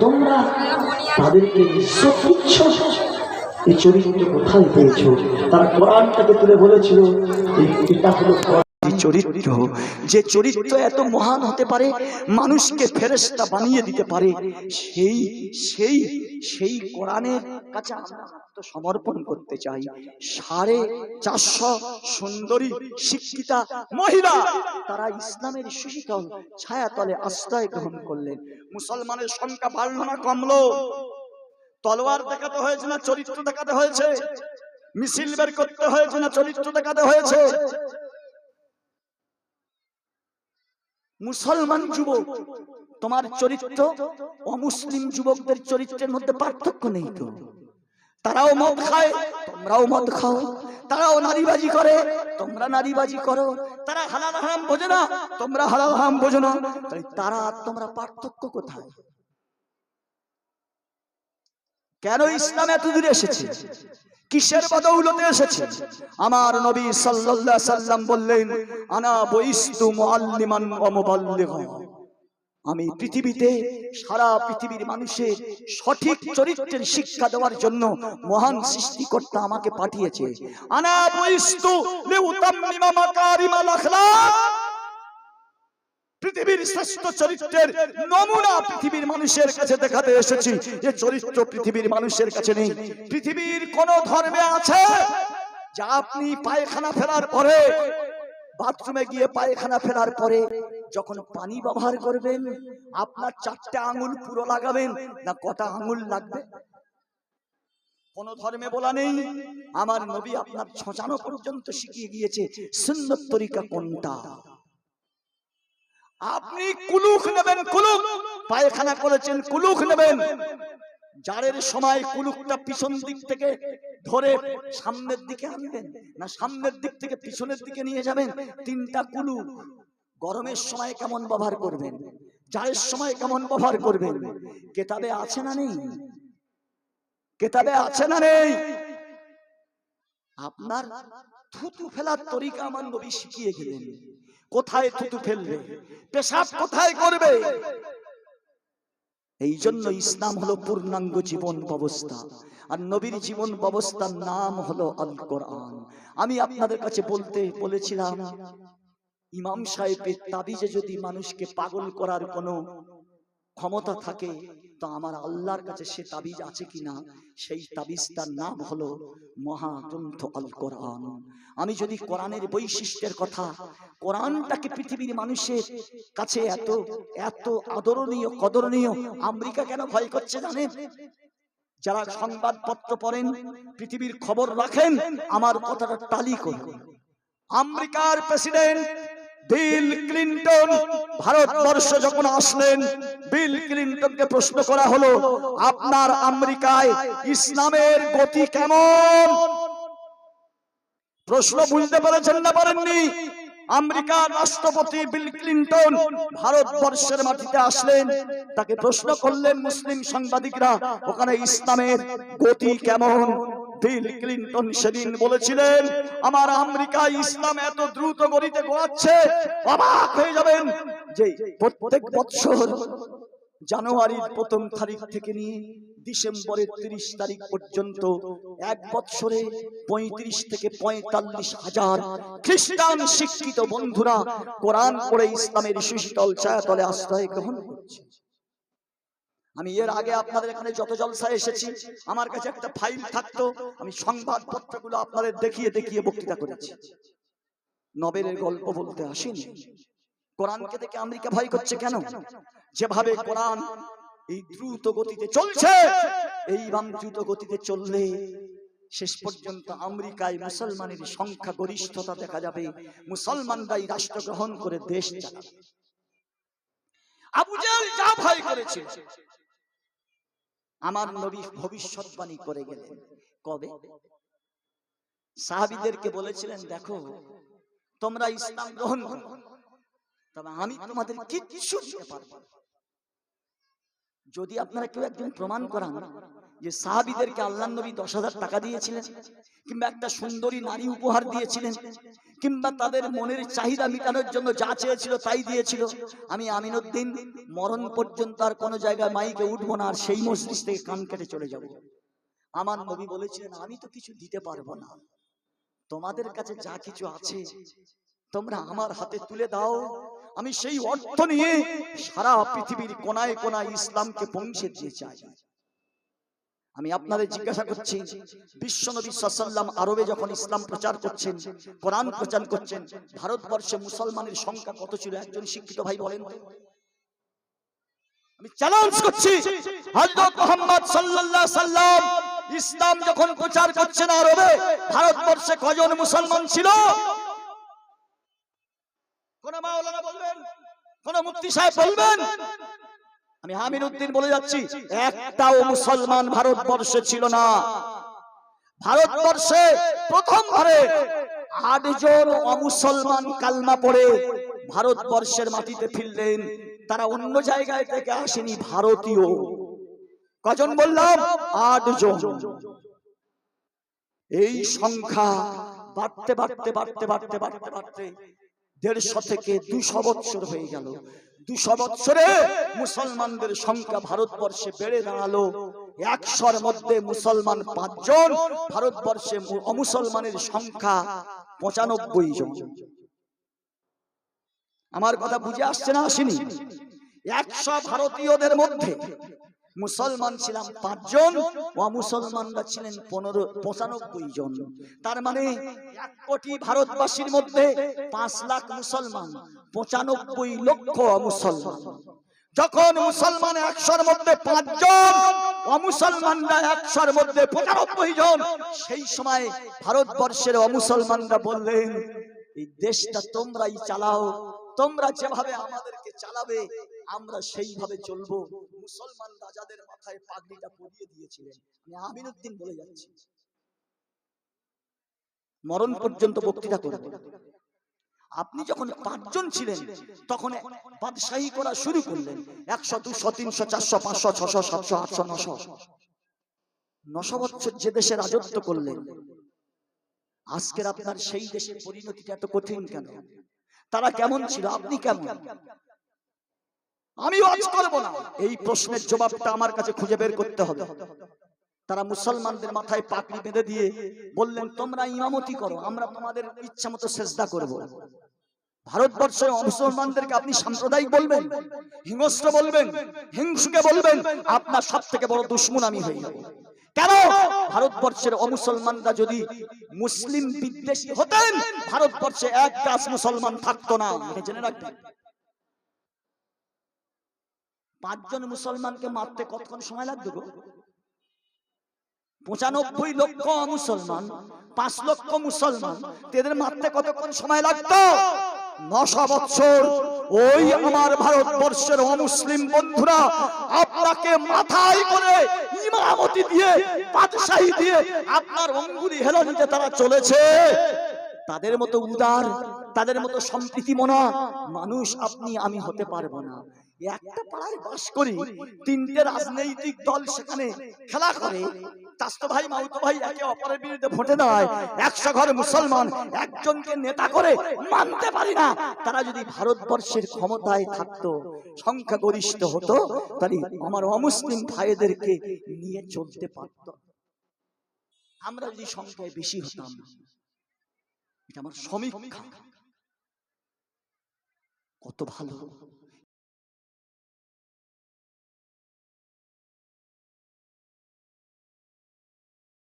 তোমরা তাদেরকে দিচ্ছ এই চরিত্র কোথায় পেয়েছ? তারা কোরআনটাকে তুলে বলেছিল এটা হলো চরিত্র, যে চরিত্র এত মহান হতে পারে, মানুষকে ফেরেস্তা বানিয়ে দিতে পারে, সেই সেই সেই কোরআনের কাছে আমরা সমর্পণ করতে চাই। সাড়ে চারশো সুন্দরী শিক্ষিতা মহিলা। তারা ইসলামের সুশীতল ছায়াতলে আশ্রয় গ্রহণ করলেন। মুসলমানের সংখ্যা বাড়লো না কমলো। তলোয়ার দেখাতে হয়েছে না চরিত্র দেখাতে হয়েছে। মিছিল বের করতে হয়েছে না চরিত্র দেখাতে হয়েছে। মুসলমান যুবক তোমার চরিত্র অমুসলিম যুবকদের চরিত্রের মধ্যে পার্থক্য নেই তো। তারাও মদ খায়, তোমরাও মদ খাও। তারাও নারীবাজি করে, তোমরা নারীবাজি করো। তারা হালাল হারাম বোঝে না, তোমরা হালাল হারাম বোঝো না। তাই তারা, তোমরা পার্থক্য কোথায়? কেন ইসলাম এত দূরে এসেছে? কিসের বদৌলতে এসেছে? আমার নবী সাল্লাল্লাহু সাল্লাম বললেন, আনা বইস্তু মুআল্লিমান ওয়া মুবাল্লিগান। আমি পৃথিবীতে সারা পৃথিবীর মানুষের সঠিক চরিত্রের শিক্ষা দেওয়ার জন্য মহান সৃষ্টিকর্তা আমাকে পাঠিয়েছে। আনা বইস্তু লিউতাম্মিমা মাকারিমাল আখলাক। পৃথিবীর শ্রেষ্ঠ চরিত্রের নমুনা পৃথিবীর মানুষের কাছে দেখাতে এসেছি। যে চরিত্র পৃথিবীর মানুষের কাছে নেই। পৃথিবীর কোন ধর্মে আছে যা আপনি পায়খানা ফেরার পরে বাথরুমে গিয়ে পায়খানা ফেরার পরে যখন পানি ব্যবহার করবেন, আপনার চারটে আঙুল পুরো লাগাবেন, না কটা আঙুল লাগবে? কোন ধর্মে বলা নেই, আমার নবী আপনার ছচানো পর্যন্ত শিখিয়ে গিয়েছে সুন্নত তরিকা কোনটা? আপনি কুলুক নেবেন কুলুক পায়খানা করেছেন কুলুক নেবেন। জারের সময় কুলুকটা পিছন দিক থেকে ধরে সামনের দিকে আনবেন, না সামনের দিক থেকে পিছনের দিকে নিয়ে যাবেন, তিনটা কুলুক গরমের সময় কেমন ব্যবহার করবেন? জারের সময় কেমন ব্যবহার করবেন? কেতাবে আছে না নেই? কেতাবে আছে না নেই? আপনার থুতু ফেলার তরিকা আমার নবী শিখিয়ে গেলেন। কোথায় থুতু ফেলবে? পেশাব কোথায় করবে? এই জন্য ইসলাম হলো পূর্ণাঙ্গ জীবন ব্যবস্থা। আর নবীর জীবন ব্যবস্থার নাম হলো আল কোরআন আমি আপনাদের কাছে বলতে বলেছিলাম ইমাম সাহেবের তাবিজে যদি মানুষকে পাগল করার কোনো ক্ষমতা থাকে তো আমার আল্লাহর কাছে সে তাবিজ আছে কিনা সেই তাবিজটার নাম হলো মহাগ্রন্থ আল কোরআন। আমি যদি কোরআনের বৈশিষ্ট্যের কথা কোরআনটাকে পৃথিবীর মানুষের কাছে এত এত আদরণীয় কদরণীয় আমেরিকা কেন ভয় করছে জানেন? যারা সংবাদপত্র পড়েন পৃথিবীর খবর রাখেন আমার কথাটা টালি করুন। আমেরিকার প্রেসিডেন্ট বিল ক্লিন্টন, ভারতবর্ষ যখন আসলেন, বিল ক্লিন্টনকে প্রশ্ন করা হলো, আপনার আমেরিকায় ইসলামের গতি কেমন? প্রশ্ন বুঝতে পেরেছেন না পারেননি? আমেরিকার রাষ্ট্রপতি বিল ক্লিন্টন ভারতবর্ষের মাটিতে আসলেন, তাকে প্রশ্ন করলেন মুসলিম সাংবাদিকরা, ওখানে ইসলামের গতি কেমন? বিল ক্লিন্টন সেদিন বলেছিলেন, আমার আমেরিকা ইসলাম এত দ্রুত গতিতে গোয়াচ্ছে অবাক হয়ে যাবেন যে প্রত্যেক বছর জানুয়ারির প্রথম তারিখ থেকে নিয়ে ডিসেম্বরের তিরিশ তারিখ পর্যন্ত এক বছরে পঁয়ত্রিশ থেকে পঁয়তাল্লিশ হাজার খ্রিস্টান শিক্ষিত বন্ধুরা কোরআন পড়ে ইসলামের সুশীতল ছায়াতলে আশ্রয় গ্রহণ করছে। আমি এর আগে আপনাদের এখানে যত জলসায় এসেছি, আমার কাছে একটা ফাইল থাকতো, আমি সংবাদপত্রগুলো আপনাদের দেখিয়ে দেখিয়ে বক্তৃতা করেছি। নবেলের গল্প বলতে আসেনি। কোরআনকে দেখে আমেরিকা ভয় করছে কেন? যেভাবে কোরআন এই দ্রুত গতিতে চলছে, এই বাম দ্রুত গতিতে চললে শেষ পর্যন্ত আমেরিকায় মুসলমানের সংখ্যা গরিষ্ঠতা দেখা যাবে, মুসলমানরাই রাষ্ট্র গ্রহণ করে দেশ চালাবে। আবু জাহেল যা ভয় করেছে আমার নবী ভবিষ্যৎবাণী করে গেলেন। কবে? সাহাবিদেরকে বলেছিলেন দেখো তোমরা ইসলাম গ্রহণ করো। তবে আমি তোমাদের কিচ্ছু দিতে পারব যদি আপনারা কেউ একজন প্রমাণ করান যে সাহাবিদেরকে আল্লাহ নবী দশ হাজার টাকা দিয়েছিলেন, কিংবা একটা সুন্দরী নারী উপহার দিয়েছিলেন, কিংবা তাদের মনের চাহিদা মেটানোর জন্য যা চেয়েছিল তাই দিয়েছিল। আমি আমিনুদ্দিন, মরণ পর্যন্ত আর কোনো জায়গায় মাইকে উঠবো না, আর সেই মসজিদ থেকে কান কেটে চলে যাব। আমার নবী বলেছিলেন, আমি তো কিছু দিতে পারব না। তোমাদের কাছে যা কিছু আছে, তোমরা আমার হাতে তুলে দাও। আমি সেই অর্থ নিয়ে সারা পৃথিবীর কোনায় কোনায় ইসলামকে পৌঁছে দিয়ে চাই আমি আপনাদের জিজ্ঞাসা করছি বিশ্ব বিশ্বনবী সাল্লাম আরবে যখন ইসলাম প্রচার করছেন কোরআন প্রচার করছেন ভারতবর্ষে মুসলমানের সংখ্যা কত ছিল? একজন শিক্ষিত ভাই বলেন আমি চ্যালেঞ্জ করছি হযরত মুহাম্মদ সাল্লাল্লাহু সাল্লাম ইসলাম যখন প্রচার করছেন আরবে ভারতবর্ষে কজন মুসলমান ছিল? কোন মাওলানা বলবেন কোন মুফতি সাহেব বলবেন আমি হামিদ উদ্দিন বলে যাচ্ছি একটাও মুসলমান ভারতবর্ষে ছিল না। ভারতবর্ষে প্রথমবারে আটজন অমুসলমান কালমা পড়ে ভারতবর্ষের মাটিতে ফিরলেন। তারা অন্য জায়গায় থেকে আসেনি ভারতীয়। কজন বললাম? আটজন। এই সংখ্যা বাড়তে বাড়তে বাড়তে বাড়তে বাড়তে বাড়তে দেড়শো থেকে দুশো বৎসর হয়ে গেল। দুশো বৎসরে মুসলমানদের সংখ্যা ভারতবর্ষে বেড়ে দাঁড়াল। একশোর মধ্যে মুসলমান পাঁচজন ভারতবর্ষে অমুসলমানের সংখ্যা পঁচানব্বই জন। আমার কথা বুঝে আসছে না আসেনি? একশো ভারতীয়দের মধ্যে মুসলমান ছিলাম পাঁচজন অমুসলমানরা ছিলেন পনেরো পঁচানব্বই জন। তার মানে এক কোটি ভারতবাসীর মধ্যে পাঁচ লাখ মুসলমান পঁচানব্বই লক্ষ অমুসলমান যখন মুসলমান একশোর মধ্যে পাঁচজন অমুসলমানরা একশোর মধ্যে পঁচানব্বই জন সেই সময় ভারতবর্ষের অমুসলমানরা বললেন এই দেশটা তোমরাই চালাও তোমরা যেভাবে আমাদেরকে চালাবে আমরা সেইভাবে চলবো। মুসলমান রাজাদের মাথায় পাগড়িটা পরিয়ে দিয়েছিলেন। আমি আমিনুদ্দিন বলে যাচ্ছি। মরণ পর্যন্ত বক্তৃতা করব। আপনি যখন পাঁচজন ছিলেন, তখন বাদশাহী করা শুরু করলেন। একশো, দুশো, তিনশো, চারশো, পাঁচশো, ছশো, সাতশো, আটশো, নশো। নশো বছর যে দেশে রাজত্ব করলেন, আজকের আপনার সেই দেশের পরিণতিটা এত কঠিন কেন? তারা কেমন ছিল? আপনি কেমন? আমি আজ করব না। এই প্রশ্নের জবাবটা আমার কাছে খুঁজে বের করতে হবে। তারা মুসলমানদের মাথায় পাকড়ি বেঁধে দিয়ে বললেন, তোমরা ইমামতি করো, আমরা তোমাদের ইচ্ছা মতো সেজদা করব। ভারতবর্ষের মুসলমানদেরকে আপনি সাম্প্রদায়িক বলবেন, হিংস্র বলবেন, হিংসুকে বলবেন, আপনার সব থেকে বড় দুশ্মন আমি হয়ে যাব। কেন? ভারতবর্ষের অমুসলমানরা যদি মুসলিম বিদ্বেষী হতেন, ভারতবর্ষে এক গাছ মুসলমান থাকতো না। জেনে রাখবেন। পাঁচজন মুসলমানকে মারতে কতক্ষণ সময় লাগবে গো? পঁচানব্বই লক্ষ মুসলমান পাঁচ লক্ষ মুসলমান এদের মারতে কতক্ষণ সময় লাগতো? নশো বৎসর। ওই আমার ভারতবর্ষের অমুসলিম বন্ধুরা আপনাকে মাথায় করে ইমামতি দিয়ে বাদশাহী দিয়ে আপনার অঙ্গুলি হেলনিতে তারা চলেছে তাদের মতো উদার তাদের মতো সম্প্রীতি মনা মানুষ আপনি আমি হতে পারব না। একটা পাড়ায় বাস করি তিনটে রাজনৈতিক দল সেখানে খেলা করে। চাস্তো ভাই মাউতো ভাই একে অপরের বিরুদ্ধে ভোটে দেয়। একশো ঘর মুসলমান একজনকে নেতা করে মানতে পারি না। তারা যদি ভারতবর্ষের ক্ষমতায় থাকতো সংখ্যা হতো তাহলে আমার অমুসলিম ভাইদেরকে নিয়ে চলতে পারত। আমরা যদি সংখ্যায় বেশি হতাম এটা আমার সমীক্ষা। কত ভালো।